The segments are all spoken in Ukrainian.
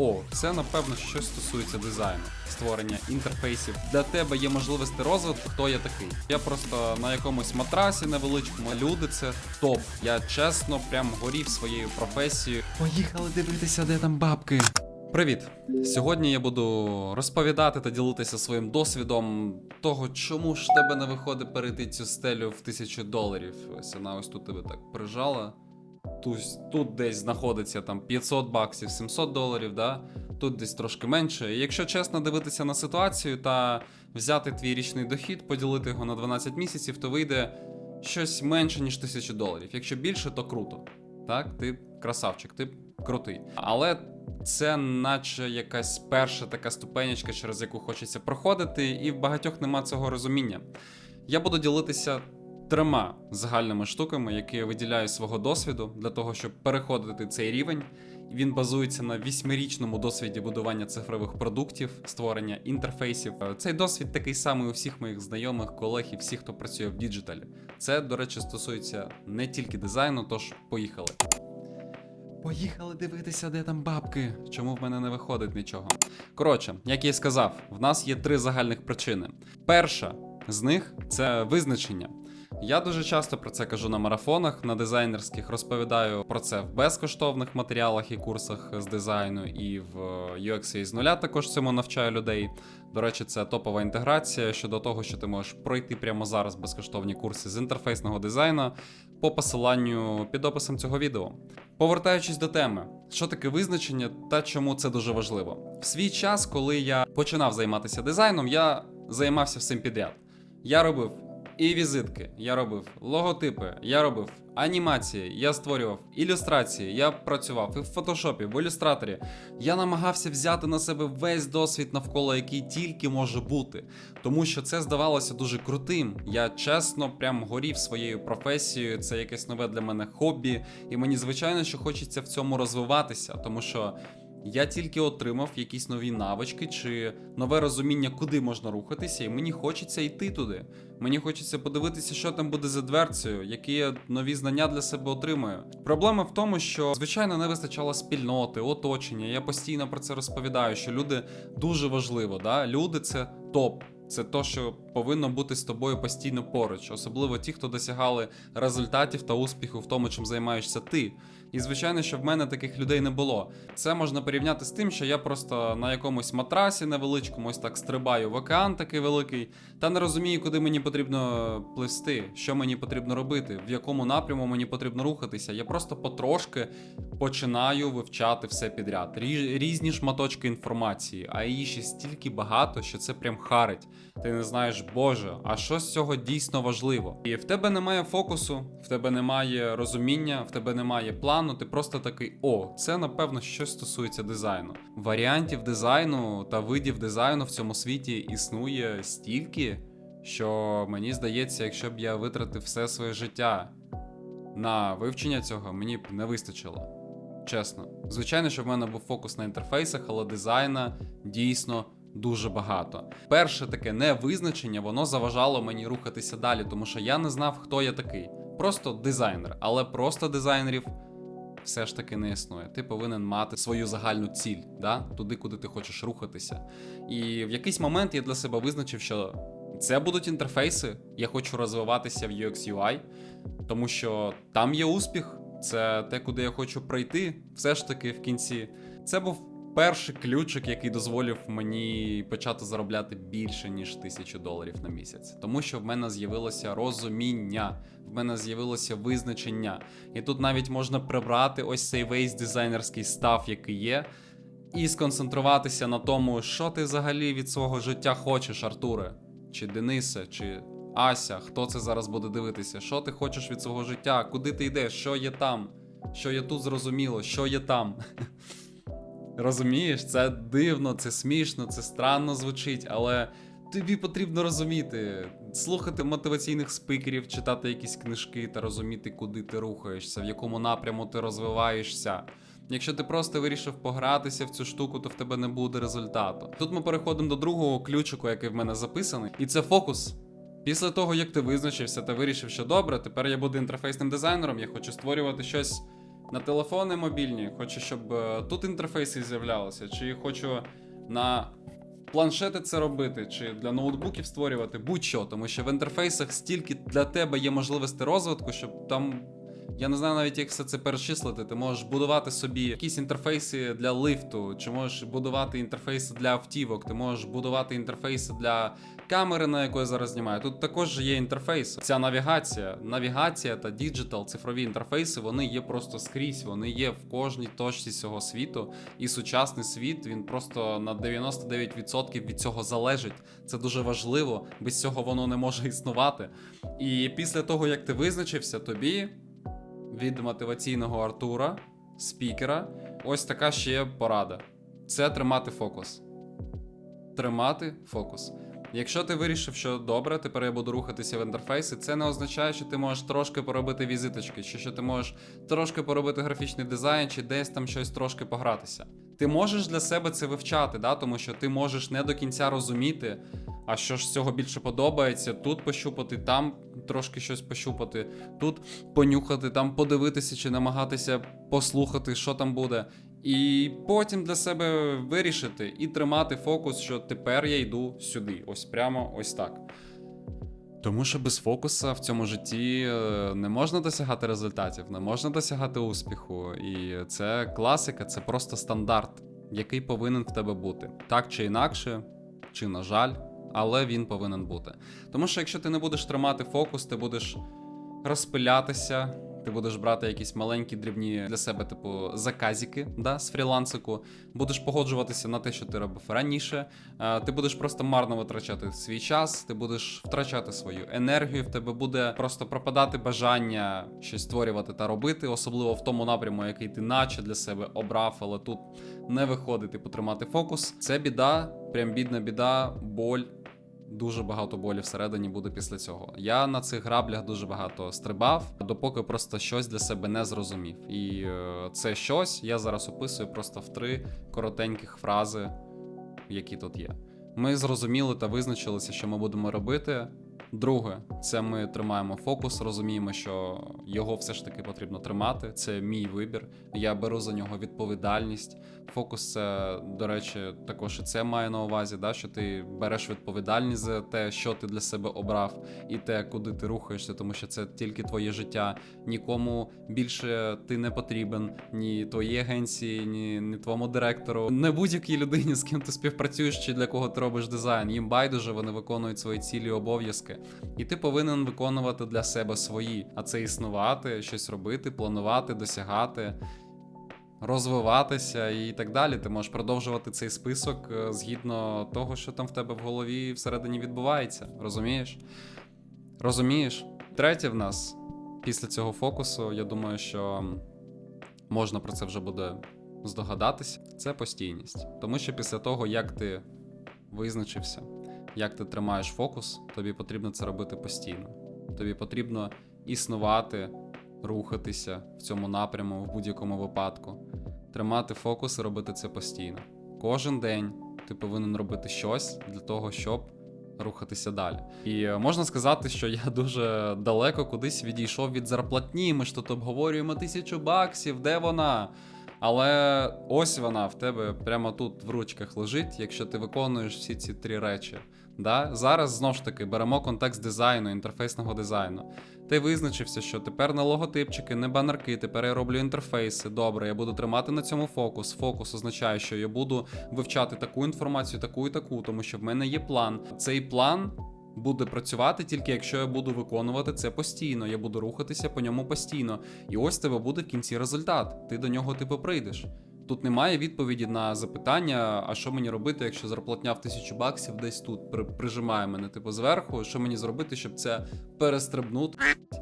о, це напевно щось стосується дизайну, створення інтерфейсів. Для тебе є можливості розвитку, хто я такий. Я просто на якомусь матрасі невеличкому. Люди це топ. Я чесно прям горів своєю професією. Поїхали дивитися, де там бабки. Привіт! Сьогодні я буду розповідати та ділитися своїм досвідом того, чому ж тебе не виходить перейти цю стелю в тисячу доларів. Ось вона ось тут тебе так прижала. Тут, тут десь знаходиться там 500 баксів, 700 доларів, да? тут десь трошки менше. І якщо чесно дивитися на ситуацію та взяти твій річний дохід, поділити його на 12 місяців, то вийде щось менше, ніж 1000 доларів. Якщо більше, то круто. Так, ти красавчик, ти крутий. Але це наче якась перша така ступенечка, через яку хочеться проходити, і в багатьох нема цього розуміння. Я буду ділитися трьома загальними штуками, які я виділяю з свого досвіду для того, щоб переходити цей рівень. Він базується на вісьмирічному досвіді будування цифрових продуктів, створення інтерфейсів. Цей досвід такий самий у всіх моїх знайомих, колег і всіх, хто працює в діджиталі. Це, до речі, стосується не тільки дизайну, тож поїхали. Поїхали дивитися, де там бабки. Чому в мене не виходить нічого? Коротше, як я й сказав, в нас є три загальних причини. Перша з них це визначення. Я дуже часто про це кажу на марафонах, на дизайнерських розповідаю про це в безкоштовних матеріалах і курсах з дизайну, і в UX з нуля також цьому навчаю людей. До речі, це топова інтеграція щодо того, що ти можеш пройти прямо зараз безкоштовні курси з інтерфейсного дизайну по посиланню під описом цього відео. Повертаючись до теми, що таке визначення та чому це дуже важливо. В свій час, коли я починав займатися дизайном, я займався всім підряд. Я робив і візитки, я робив логотипи, я робив анімації, я створював ілюстрації, я працював і в фотошопі, в ілюстраторі. Я намагався взяти на себе весь досвід навколо який тільки може бути, тому що це здавалося дуже крутим. Я чесно прям горів своєю професією. Це якесь нове для мене хобі, і мені звичайно, що хочеться в цьому розвиватися, тому що. Я тільки отримав якісь нові навички чи нове розуміння, куди можна рухатися, і мені хочеться йти туди. Мені хочеться подивитися, що там буде за дверцею, які я нові знання для себе отримую. Проблема в тому, що звичайно не вистачало спільноти, оточення. Я постійно про це розповідаю, що люди дуже важливо. Да? Люди це топ. Це то, що повинно бути з тобою постійно поруч, особливо ті, хто досягали результатів та успіху в тому, чим займаєшся ти. І звичайно, що в мене таких людей не було. Це можна порівняти з тим, що я просто на якомусь матрасі невеличкому ось так стрибаю в океан такий великий, та не розумію, куди мені потрібно пливсти, що мені потрібно робити, в якому напряму мені потрібно рухатися. Я просто потрошки починаю вивчати все підряд. Різні шматочки інформації, а її ще стільки багато, що це прям харить. Ти не знаєш, Боже, а що з цього дійсно важливо? І в тебе немає фокусу, в тебе немає розуміння, в тебе немає плану. Ти просто такий: о, це напевно щось стосується дизайну. Варіантів дизайну та видів дизайну в цьому світі існує стільки, що мені здається, якщо б я витратив все своє життя на вивчення цього, мені б не вистачило. Чесно. Звичайно, що в мене був фокус на інтерфейсах, але дизайна дійсно дуже багато. Перше таке невизначення, воно заважало мені рухатися далі, тому що я не знав, хто я такий. Просто дизайнер, але просто дизайнерів все ж таки не існує. Ти повинен мати свою загальну ціль, да? туди, куди ти хочеш рухатися. І в якийсь момент я для себе визначив, що це будуть інтерфейси. Я хочу розвиватися в UX UI, тому що там є успіх. Це те, куди я хочу пройти, все ж таки в кінці. Це був перший ключик, який дозволив мені почати заробляти більше ніж тисячу доларів на місяць. Тому що в мене з'явилося розуміння, в мене з'явилося визначення. І тут навіть можна прибрати ось цей весь дизайнерський став, який є, і сконцентруватися на тому, що ти взагалі від свого життя хочеш, Артуре, чи Денисе, чи Ася, хто це зараз буде дивитися? Що ти хочеш від свого життя? Куди ти йдеш? Що є там? Що є тут зрозуміло? Що є там? Розумієш, це дивно, це смішно, це странно звучить, але тобі потрібно розуміти, слухати мотиваційних спікерів, читати якісь книжки та розуміти, куди ти рухаєшся, в якому напряму ти розвиваєшся. Якщо ти просто вирішив погратися в цю штуку, то в тебе не буде результату. Тут ми переходимо до другого ключику, який в мене записаний, і це фокус. Після того, як ти визначився та вирішив, що добре, тепер я буду інтерфейсним дизайнером, я хочу створювати щось на телефони мобільні, хочу, щоб е, тут інтерфейси з'являлися, чи хочу на планшети це робити, чи для ноутбуків створювати, будь-що, тому що в інтерфейсах стільки для тебе є можливостей розвитку, щоб там. Я не знаю навіть, як все це перечислити. Ти можеш будувати собі якісь інтерфейси для лифту, чи можеш будувати інтерфейси для автівок, ти можеш будувати інтерфейси для камери, на яку я зараз знімаю. Тут також є інтерфейс. Ця навігація, навігація та діджитал, цифрові інтерфейси, вони є просто скрізь, вони є в кожній точці цього світу. І сучасний світ він просто на 99% від цього залежить. Це дуже важливо. Без цього воно не може існувати. І після того, як ти визначився, тобі від мотиваційного Артура, спікера, ось така ще порада: це тримати фокус. Тримати фокус. Якщо ти вирішив, що добре, тепер я буду рухатися в інтерфейси, це не означає, що ти можеш трошки поробити візиточки, чи що ти можеш трошки поробити графічний дизайн, чи десь там щось трошки погратися. Ти можеш для себе це вивчати, да? тому що ти можеш не до кінця розуміти, а що ж з цього більше подобається, тут пощупати, там трошки щось пощупати, тут понюхати, там подивитися чи намагатися послухати, що там буде. І потім для себе вирішити і тримати фокус, що тепер я йду сюди, ось прямо ось так. Тому що без фокуса в цьому житті е, не можна досягати результатів, не можна досягати успіху. І це класика, це просто стандарт, який повинен в тебе бути. Так чи інакше, чи на жаль, але він повинен бути. Тому що якщо ти не будеш тримати фокус, ти будеш розпилятися. Ти будеш брати якісь маленькі дрібні для себе, типу, заказики да, з фрілансику, будеш погоджуватися на те, що ти робив раніше. Е, Ти будеш просто марно витрачати свій час, ти будеш втрачати свою енергію. В тебе буде просто пропадати бажання щось створювати та робити, особливо в тому напряму, який ти наче для себе обрав, але тут не виходить, типу, тримати фокус. Це біда, прям бідна біда, боль дуже багато болі всередині буде після цього. Я на цих граблях дуже багато стрибав, допоки просто щось для себе не зрозумів. І е, це щось я зараз описую просто в три коротеньких фрази, які тут є. Ми зрозуміли та визначилися, що ми будемо робити. Друге, це ми тримаємо фокус, розуміємо, що його все ж таки потрібно тримати. Це мій вибір. Я беру за нього відповідальність. Фокус, це, до речі, також і це має на увазі, да, що ти береш відповідальність за те, що ти для себе обрав, і те, куди ти рухаєшся, тому що це тільки твоє життя. Нікому більше ти не потрібен, ні твоїй агенції, ні, ні твоєму директору, не будь-якій людині, з ким ти співпрацюєш чи для кого ти робиш дизайн. Їм байдуже, вони виконують свої цілі обов'язки. І ти повинен виконувати для себе свої, а це існувати, щось робити, планувати, досягати. Розвиватися і так далі. Ти можеш продовжувати цей список е, згідно того, що там в тебе в голові всередині відбувається. Розумієш? Розумієш? Третє в нас після цього фокусу, я думаю, що можна про це вже буде здогадатися. Це постійність. Тому що після того, як ти визначився, як ти тримаєш фокус, тобі потрібно це робити постійно. Тобі потрібно існувати, рухатися в цьому напряму в будь-якому випадку, тримати фокус і робити це постійно. Кожен день ти повинен робити щось для того, щоб рухатися далі. І е, можна сказати, що я дуже далеко кудись відійшов від зарплатні. Ми ж тут обговорюємо тисячу баксів, де вона? Але ось вона в тебе прямо тут в ручках лежить, якщо ти виконуєш всі ці три речі. Да? Зараз знов ж таки беремо контекст дизайну, інтерфейсного дизайну. Ти визначився, що тепер не логотипчики, не банерки, тепер я роблю інтерфейси. Добре, я буду тримати на цьому фокус. Фокус означає, що я буду вивчати таку інформацію, таку і таку, тому що в мене є план. Цей план. Буде працювати тільки якщо я буду виконувати це постійно, я буду рухатися по ньому постійно. І ось тебе буде в кінці результат. Ти до нього типу прийдеш. Тут немає відповіді на запитання, а що мені робити, якщо зарплатня в тисячу баксів десь тут при, прижимає мене, типу, зверху. Що мені зробити, щоб це перестрибнути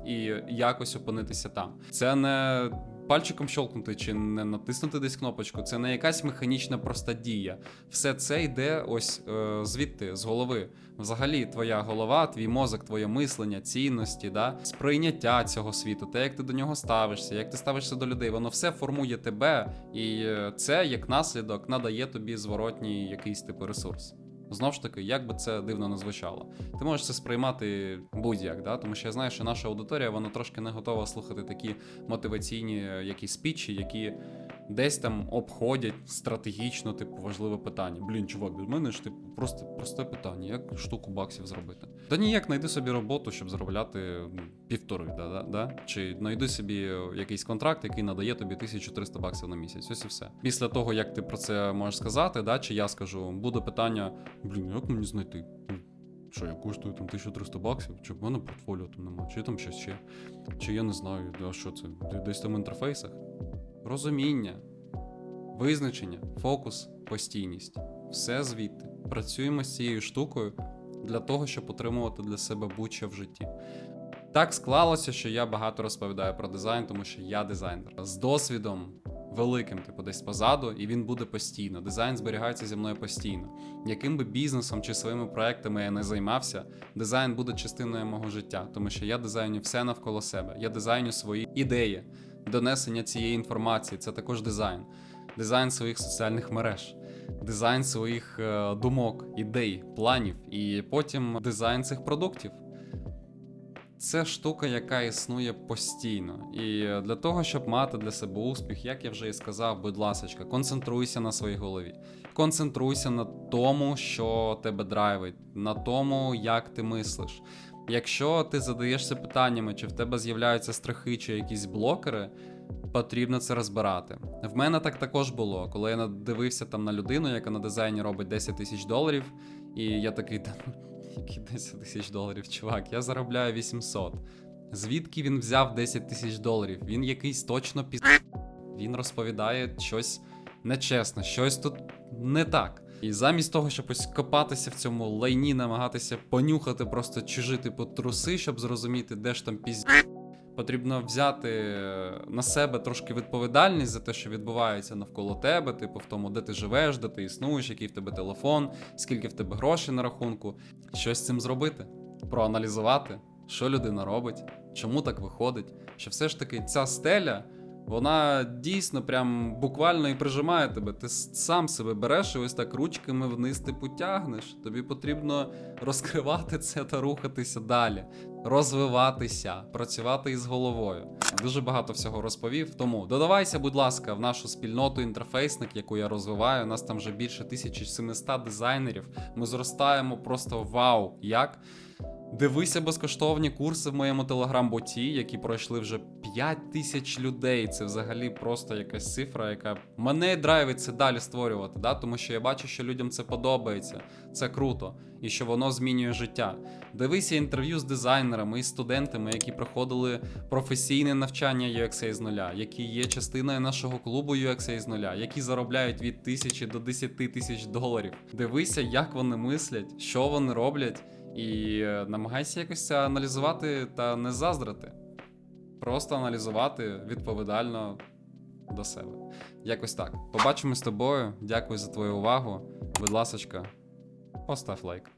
і якось опинитися там? Це не пальчиком щолкнути чи не натиснути десь кнопочку. Це не якась механічна проста дія. Все це йде ось е, звідти, з голови. Взагалі, твоя голова, твій мозок, твоє мислення, цінності, да, сприйняття цього світу, те, як ти до нього ставишся, як ти ставишся до людей, воно все формує тебе, і е, це як наслідок надає тобі зворотній якийсь типу ресурс. Знов ж таки, як би це дивно не звучало. Ти можеш це сприймати будь-як, да? тому що я знаю, що наша аудиторія вона трошки не готова слухати такі мотиваційні е, якісь спічі, які десь там обходять стратегічно, типу, важливе питання. Блін, чувак, для мене ж типу просто просте питання, як штуку баксів зробити. Та ніяк знайди собі роботу, щоб заробляти ну, півтори, да, да, да? чи знайди собі е, якийсь контракт, який надає тобі 1300 баксів на місяць. Ось і все. Після того, як ти про це можеш сказати, да, чи я скажу, буде питання: блін, як мені знайти? Що я коштую там 1300 баксів, чи в мене портфоліо там немає, чи там щось ще, чи я не знаю, а що це, де- десь там в інтерфейсах. Розуміння, визначення, фокус, постійність. Все звідти. Працюємо з цією штукою для того, щоб отримувати для себе будь-що в житті. Так склалося, що я багато розповідаю про дизайн, тому що я дизайнер з досвідом великим, типу, десь позаду, і він буде постійно. Дизайн зберігається зі мною постійно. Яким би бізнесом чи своїми проектами я не займався, дизайн буде частиною мого життя, тому що я дизайню все навколо себе. Я дизайню свої ідеї, донесення цієї інформації це також дизайн, дизайн своїх соціальних мереж. Дизайн своїх е, думок, ідей, планів, і потім дизайн цих продуктів. Це штука, яка існує постійно. І для того, щоб мати для себе успіх, як я вже і сказав, будь ласка, концентруйся на своїй голові. Концентруйся на тому, що тебе драйвить, на тому, як ти мислиш. Якщо ти задаєшся питаннями, чи в тебе з'являються страхи чи якісь блокери, потрібно це розбирати. В мене так також було, коли я дивився там на людину, яка на дизайні робить 10 тисяч доларів, і я такий, «Та ну, які 10 тисяч доларів, чувак, я заробляю 800. Звідки він взяв 10 тисяч доларів? Він якийсь точно піз... Він розповідає щось нечесне, щось тут не так. І замість того, щоб ось копатися в цьому лайні, намагатися понюхати просто чужі типу труси, щоб зрозуміти, де ж там піз... Потрібно взяти е, на себе трошки відповідальність за те, що відбувається навколо тебе, типу в тому, де ти живеш, де ти існуєш, який в тебе телефон, скільки в тебе грошей на рахунку. Щось з цим зробити, проаналізувати, що людина робить, чому так виходить. Що все ж таки ця стеля, вона дійсно прям буквально і прижимає тебе. Ти сам себе береш і ось так ручками вниз типу тягнеш. Тобі потрібно розкривати це та рухатися далі розвиватися, працювати із головою. Дуже багато всього розповів. Тому додавайся, будь ласка, в нашу спільноту інтерфейсник, яку я розвиваю. У нас там вже більше 1700 дизайнерів. Ми зростаємо просто вау! Як? Дивися безкоштовні курси в моєму телеграм-боті, які пройшли вже 5 тисяч людей. Це взагалі просто якась цифра, яка мене драйвить це далі створювати, да? тому що я бачу, що людям це подобається, це круто, і що воно змінює життя. Дивися інтерв'ю з дизайнерами і студентами, які проходили професійне навчання UXA з нуля, які є частиною нашого клубу UXA з нуля, які заробляють від тисячі до 10 тисяч доларів. Дивися, як вони мислять, що вони роблять. І е, намагайся якось це аналізувати та не заздрити. Просто аналізувати відповідально до себе. Якось так. Побачимось з тобою. Дякую за твою увагу. Будь ласочка, постав лайк.